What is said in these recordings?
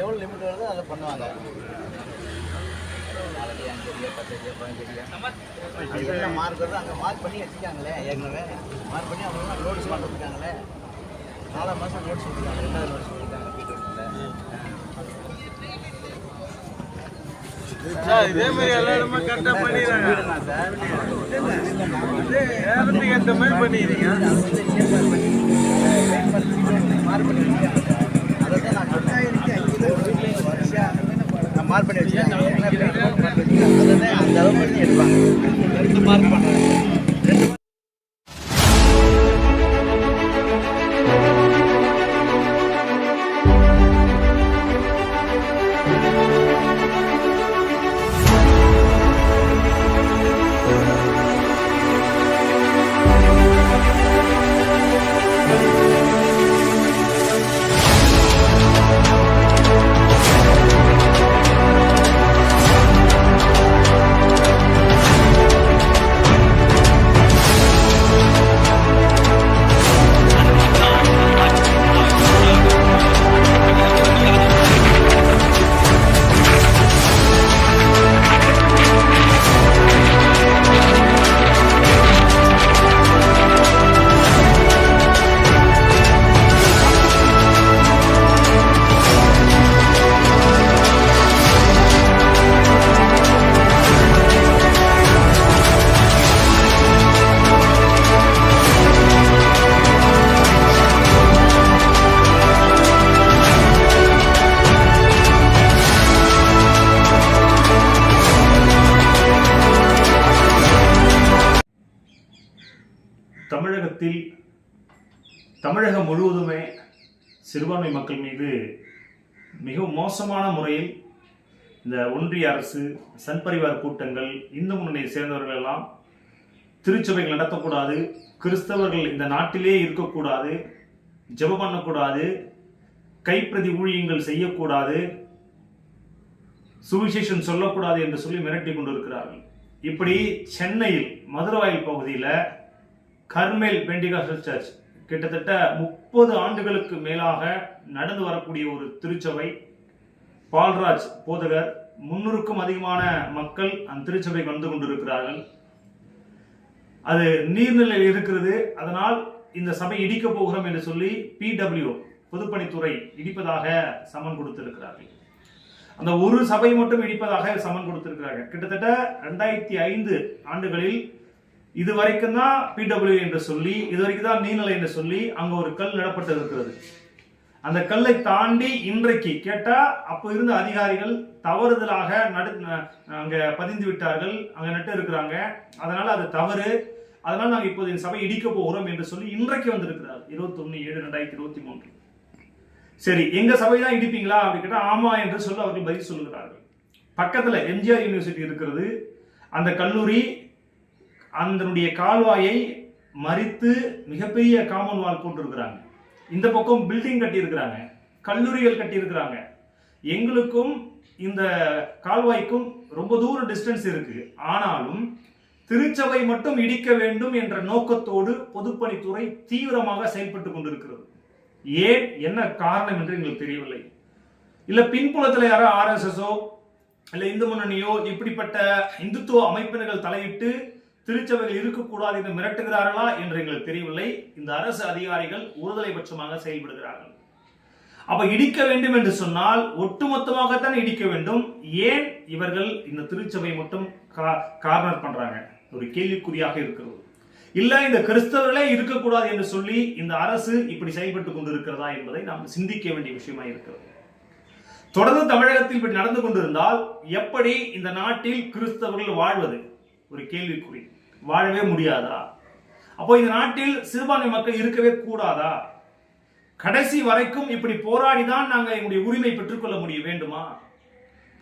எவ்வளோ லிமிட் வருதோ அதை பண்ணுவாங்க. என்ன மார்க் வருதோ அங்கே மார்க் பண்ணி வச்சுருக்காங்களே ஏற்கனவே. மார்க் பண்ணி அவங்க நோட்ஸ் கொடுத்துருக்காங்களே நாலாம் மாதம் நோட்ஸ் கொடுத்துருக்காங்க ரெண்டாவது நோட்ஸ் கொடுத்துருக்காங்க இதே மாதிரி எல்லா இடமும் கரெக்டா பண்ணிடுறாங்க. நேரத்துக்கு ஏற்ற மாதிரி பண்ணிடுறீங்க. மார்க் பண்ணி வச்சுருக்காங்க அதை தான் நான் சொன்னேன் நான் மார்க் பண்ணி வச்சுருக்காங்க. அந்த அளவு பண்ணி எடுப்பாங்க ரெண்டு மார்க் பண்ணுறாங்க தமிழகத்தில் தமிழகம் முழுவதுமே சிறுபான்மை மக்கள் மீது மிக மோசமான முறையில் இந்த ஒன்றிய அரசு சன் பரிவார் கூட்டங்கள் இந்து முன்னணியை சேர்ந்தவர்கள் எல்லாம் திருச்சபைகள் நடத்தக்கூடாது கிறிஸ்தவர்கள் இந்த நாட்டிலே இருக்கக்கூடாது ஜெப பண்ணக்கூடாது கைப்பிரதி ஊழியங்கள் செய்யக்கூடாது சுவிசேஷம் சொல்லக்கூடாது என்று சொல்லி மிரட்டி கொண்டிருக்கிறார்கள். இப்படி சென்னையில் மதுரவாயில் பகுதியில் கர்மேல் பெண்டிகாசல் சர்ச். கிட்டத்தட்ட முப்பது ஆண்டுகளுக்கு மேலாக நடந்து வரக்கூடிய ஒரு திருச்சபை. பால்ராஜ் போதகர் முன்னூறுக்கும் அதிகமான மக்கள் அந்த திருச்சபைக்கு வந்து கொண்டிருக்கிறார்கள். அது நீர்நிலையில் இருக்கிறது. அதனால் இந்த சபை இடிக்க போகிறோம் என்று சொல்லி பிடபிள்யூ பொதுப்பணித்துறை இடிப்பதாக சமன் கொடுத்திருக்கிறார்கள். அந்த ஒரு சபை மட்டும் இடிப்பதாக சமன் கொடுத்திருக்கிறார்கள். கிட்டத்தட்ட ரெண்டாயிரத்தி ஐந்து ஆண்டுகளில் இது வரைக்கும் தான் பிடபிள்யூ என்று சொல்லி இது வரைக்கும் தான் நீர்நிலை என்று சொல்லி அங்க ஒரு கல் நடப்பட்டு இருக்கிறது. அந்த கல்லை தாண்டி இன்றைக்கு கேட்டா அப்போ இருந்த அதிகாரிகள் தவறுதலாக நடு அங்க பதிந்து விட்டார்கள் அங்க நட்டு இருக்கிறாங்க. அதனால அது தவறு. அதனால நாங்க இப்போது இந்த சபை இடிக்க போகிறோம் என்று சொல்லி இன்றைக்கு வந்திருக்கிறார். இருபத்தி ஒன்னு ஏழு ரெண்டாயிரத்தி இருபத்தி மூன்று. சரி எங்க சபை தான் இடிப்பீங்களா அப்படி கேட்டா ஆமா என்று சொல்லி அவர்கள் பதில் சொல்லுகிறார்கள். பக்கத்துல எம்ஜிஆர் யூனிவர்சிட்டி இருக்கிறது. அந்த கல்லூரி அதனுடைய கால்வாயை மறித்து மிகப்பெரிய காமன் வால் போட்டிருக்கிறாங்க. இந்த பக்கம் பில்டிங் கட்டியிருக்கிறாங்க. கல்லூரிகள் கட்டியிருக்கிறாங்க. எங்களுக்கும் இந்த கால்வாய்க்கும் ரொம்ப தூரம் டிஸ்டன்ஸ் இருக்கு. ஆனாலும் திருச்சபை மட்டும் இடிக்க வேண்டும் என்ற நோக்கத்தோடு பொதுப்பணித்துறை தீவிரமாக செயல்பட்டு கொண்டிருக்கிறது. ஏன்? என்ன காரணம் என்று எங்களுக்கு தெரியவில்லை. இல்ல பின்புலத்தில் யாரோ ஆர்எஸ்எஸோ இல்ல இந்து முன்னணியோ இப்படிப்பட்ட இந்துத்துவ அமைப்பினர்கள் தலையிட்டு திருச்சபையில் இருக்கக்கூடாது என்று மிரட்டுகிறார்களா என்று எங்களுக்கு தெரியவில்லை. இந்த அரசு அதிகாரிகள் ஒருதலை பட்சமாக செயல்படுகிறார்கள். அப்ப இடிக்க வேண்டும் என்று சொன்னால் ஒட்டுமொத்தமாகத்தான் இடிக்க வேண்டும்? ஏன் இவர்கள் இந்த திருச்சபை மட்டும் கார்னர் பண்றாங்க? ஒரு கேள்விக்குறியாக இருக்கிறது. இல்ல இந்த கிறிஸ்தவர்களே இருக்கக்கூடாது என்று சொல்லி இந்த அரசு இப்படி செயல்பட்டு கொண்டிருக்கிறதா என்பதை நாம் சிந்திக்க வேண்டிய விஷயமா இருக்கிறது. தொடர்ந்து தமிழகத்தில் இப்படி நடந்து கொண்டிருந்தால் எப்படி இந்த நாட்டில் கிறிஸ்தவர்கள் வாழ்வது? ஒரு கேள்விக்குறி. வாழவே முடியாதா? அப்போ இந்த நாட்டில் சிறுபான்மை மக்கள் இருக்கவே கூடாதா? கடைசி வரைக்கும் இப்படி போராடிதான் நாங்கள் எங்களுடைய உரிமை பெற்றுக்கொள்ள முடிய வேண்டுமா?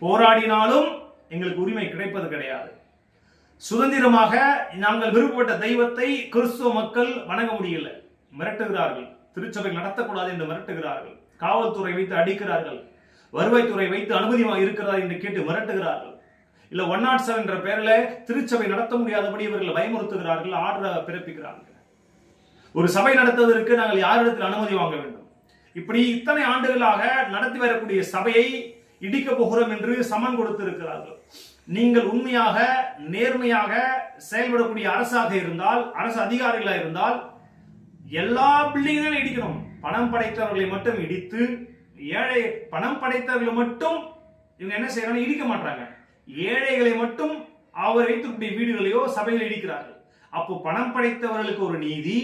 போராடினாலும் எங்களுக்கு உரிமை கிடைப்பது கிடையாது. சுதந்திரமாக நாங்கள் விருப்பப்பட்ட தெய்வத்தை கிறிஸ்துவ மக்கள் வணங்க முடியல. மிரட்டுகிறார்கள். திருச்சபை நடத்தக்கூடாது என்று மிரட்டுகிறார்கள். காவல்துறை வைத்து அடிக்கிறார்கள். வருவாய்த்துறை வைத்து அனுமதி இருக்கிறதா என்று கேட்டு மிரட்டுகிறார்கள். இல்ல ஒன் நாட் செவன் என்ற பெயர்ல திருச்சபை நடத்த முடியாதபடி இவர்கள் பயமுறுத்துகிறார்கள் ஆர்டர் பிறப்பிக்கிறார்கள். ஒரு சபை நடத்துவதற்கு நாங்கள் யாரிடத்தில் அனுமதி வாங்க வேண்டும்? இப்படி இத்தனை ஆண்டுகளாக நடத்தி வரக்கூடிய சபையை இடிக்க போகிறோம் என்று சமன் கொடுத்திருக்கிறார்கள். நீங்கள் உண்மையாக நேர்மையாக செயல்படக்கூடிய அரசாக இருந்தால் அரசு அதிகாரிகளாக இருந்தால் எல்லா பில்டிங்கையும் இடிக்கணும். பணம் படைத்தவர்களை மட்டும் இடித்து ஏழை பணம் படைத்தவர்களை மட்டும் இவங்க என்ன செய்யறாங்க இடிக்க மாட்டாங்க ஏழைகளை மட்டும் அவர் வைத்திருக்கக்கூடிய வீடுகளையோ சபையில் இடிக்கிறார்கள். அப்போ பணம் படைத்தவர்களுக்கு ஒரு நீதி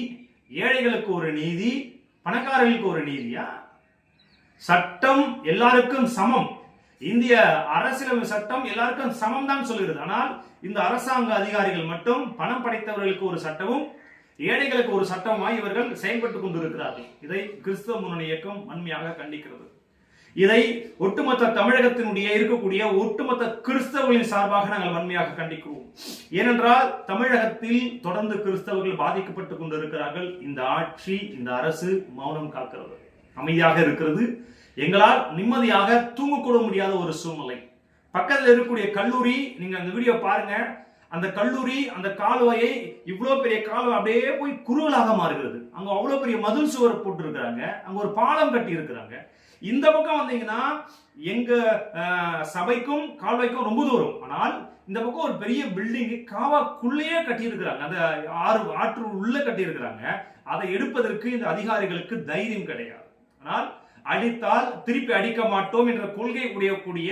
ஏழைகளுக்கு ஒரு நீதி பணக்காரர்களுக்கு ஒரு நீதியா? சட்டம் எல்லாருக்கும் சமம். இந்திய அரசியலமைப்பு சட்டம் எல்லாருக்கும் சமம் தான் சொல்கிறது. ஆனால் இந்த அரசாங்க அதிகாரிகள் மட்டும் பணம் படைத்தவர்களுக்கு ஒரு சட்டமும் ஏழைகளுக்கு ஒரு சட்டமாய் இவர்கள் செயல்பட்டுக் கொண்டிருக்கிறார்கள். இதை கிறிஸ்தவ முன்னணி இயக்கம் வன்மையாக கண்டிக்கிறது. இதை ஒட்டுமொத்த தமிழகத்தினுடைய இருக்கக்கூடிய ஒட்டுமொத்த கிறிஸ்தவர்களின் சார்பாக நாங்கள் வன்மையாக கண்டிக்கிறோம். ஏனென்றால் தமிழகத்தில் தொடர்ந்து கிறிஸ்தவர்கள் பாதிக்கப்பட்டுக் கொண்டிருக்கிறார்கள். இந்த ஆட்சி இந்த அரசு மௌனம் காக்கிறது. அமைதியாக இருக்கிறது. எங்களால் நிம்மதியாக தூங்கக்கூட முடியாத ஒரு சூழ்நிலை. பக்கத்தில் இருக்கக்கூடிய கல்லூரி நீங்க அந்த வீடியோ பாருங்க. அந்த கல்லூரி அந்த கால்வாயை இவ்வளோ பெரிய கால்வாய் அப்படியே போய் குறுவலாக மாறுகிறது. அங்கே அவ்வளோ பெரிய மதில் சுவர் போட்டிருக்கிறாங்க. அங்கே ஒரு பாலம் கட்டி இருக்கிறாங்க இந்த பக்கம் வந்தீங்கன்னா எங்க சபைக்கும் கால்வாய்க்கும் ரொம்ப தூரம். ஆனால் இந்த பக்கம் ஒரு பெரிய பில்டிங் காவாக்குள்ளேயே கட்டியிருக்கிறாங்க. அந்த ஆறு ஆற்று உள்ள கட்டியிருக்கிறாங்க. அதை எடுப்பதற்கு இந்த அதிகாரிகளுக்கு தைரியம் கிடையாது. ஆனால் அடித்தால் திருப்பி அடிக்க மாட்டோம் என்ற கொள்கை உடையக்கூடிய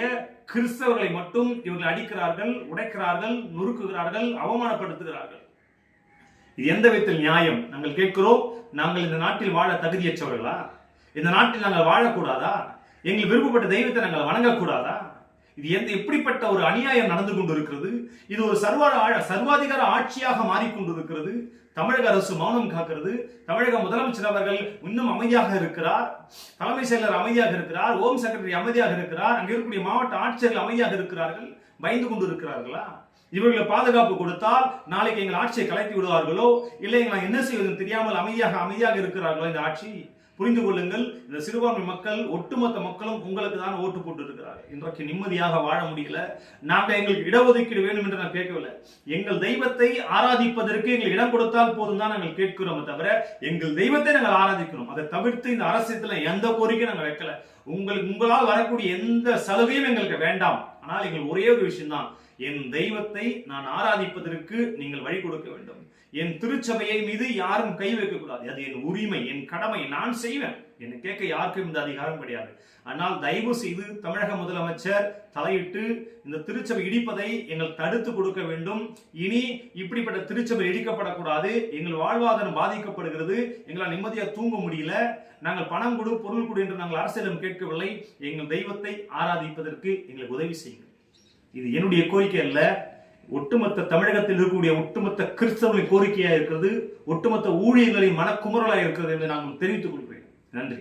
கிறிஸ்தவர்களை மட்டும் இவர்கள் அடிக்கிறார்கள் உடைக்கிறார்கள் நொறுக்குகிறார்கள் அவமானப்படுத்துகிறார்கள். இது எந்த விதத்தில் நியாயம்? நாங்கள் கேட்கிறோம் நாங்கள் இந்த நாட்டில் வாழ தகுதியற்றவர்களா? இந்த நாட்டில் நாங்கள் வாழக்கூடாதா? எங்கள் விருப்பப்பட்ட தெய்வத்தை நாங்கள் வணங்கக்கூடாதா? இது எந்த எப்படிப்பட்ட ஒரு அநியாயம் நடந்து கொண்டிருக்கிறது? இது ஒரு சர்வ சர்வாதிகார ஆட்சியாக மாறிக்கொண்டிருக்கிறது. தமிழக அரசு மௌனம் காக்கிறது. தமிழக முதலமைச்சர் அவர்கள் இன்னும் அமைதியாக இருக்கிறார். தலைமை செயலர் அமைதியாக இருக்கிறார். ஹோம் செக்ரட்டரி அமைதியாக இருக்கிறார். அங்கே இருக்கக்கூடிய மாவட்ட ஆட்சியர்கள் அமைதியாக இருக்கிறார்கள். பயந்து கொண்டு இருக்கிறார்களா இவர்களை பாதுகாப்பு கொடுத்தால் நாளைக்கு எங்கள் ஆட்சியை கலைத்து விடுவார்களோ? இல்லை நான் என்ன செய்வதும் தெரியாமல் அமைதியாக அமைதியாக இருக்கிறார்களோ இந்த ஆட்சி? புரிந்து கொள்ளுங்கள். இந்த சிறுபான்மை மக்கள் ஒட்டுமொத்த மக்களும் உங்களுக்கு தான் ஓட்டு போட்டு இருக்கிறார்கள் இன்றைக்கு நிம்மதியாக வாழ முடியல. நாங்கள் எங்களுக்கு இடஒதுக்கீடு வேண்டும் என்று நான் கேட்கவில்லை. எங்கள் தெய்வத்தை ஆராதிப்பதற்கு எங்களுக்கு இடம் கொடுத்தால் போதும் தான் நாங்கள் கேட்கிறோமே தவிர எங்கள் தெய்வத்தை நாங்கள் ஆராதிக்கிறோம். அதை தவிர்த்து இந்த அரசியத்தில் எந்த கோரிக்கையும் நாங்கள் வைக்கல. உங்களுக்கு உங்களால் வரக்கூடிய எந்த சலுகையும் எங்களுக்கு வேண்டாம். ஆனால் எங்கள் ஒரே ஒரு விஷயம்தான். என் தெய்வத்தை நான் ஆராதிப்பதற்கு நீங்கள் வழி கொடுக்க வேண்டும். என் திருச்சபையை மீது யாரும் கை வைக்கக்கூடாது. அது என் உரிமை என் கடமை நான் செய்வேன். என்னை கேட்க யாருக்கும் இந்த அதிகாரம் கிடையாது. ஆனால் தயவு செய்து தமிழக முதலமைச்சர் தலையிட்டு இந்த திருச்சபை இடிப்பதை எங்கள் தடுத்து கொடுக்க வேண்டும். இனி இப்படிப்பட்ட திருச்சபை இடிக்கப்படக்கூடாது. எங்கள் வாழ்வாதாரம் பாதிக்கப்படுகிறது. எங்களால் நிம்மதியாக தூங்க முடியல. நாங்கள் பணம் கொடு பொருள் கொடு என்று நாங்கள் அரசிடம் கேட்கவில்லை. எங்கள் தெய்வத்தை ஆராதிப்பதற்கு எங்களுக்கு உதவி செய்யுங்கள். இது என்னுடைய கோரிக்கை அல்ல. ஒட்டுமொத்த தமிழகத்தில் இருக்கக்கூடிய ஒட்டுமொத்த கிறிஸ்தவர்களின் கோரிக்கையாக இருக்கிறது ஒட்டுமொத்த ஊழியர்களின் மனக்குமுறலாக இருக்கிறது என்று நான் தெரிவித்துக் கொள்கிறேன். நன்றி.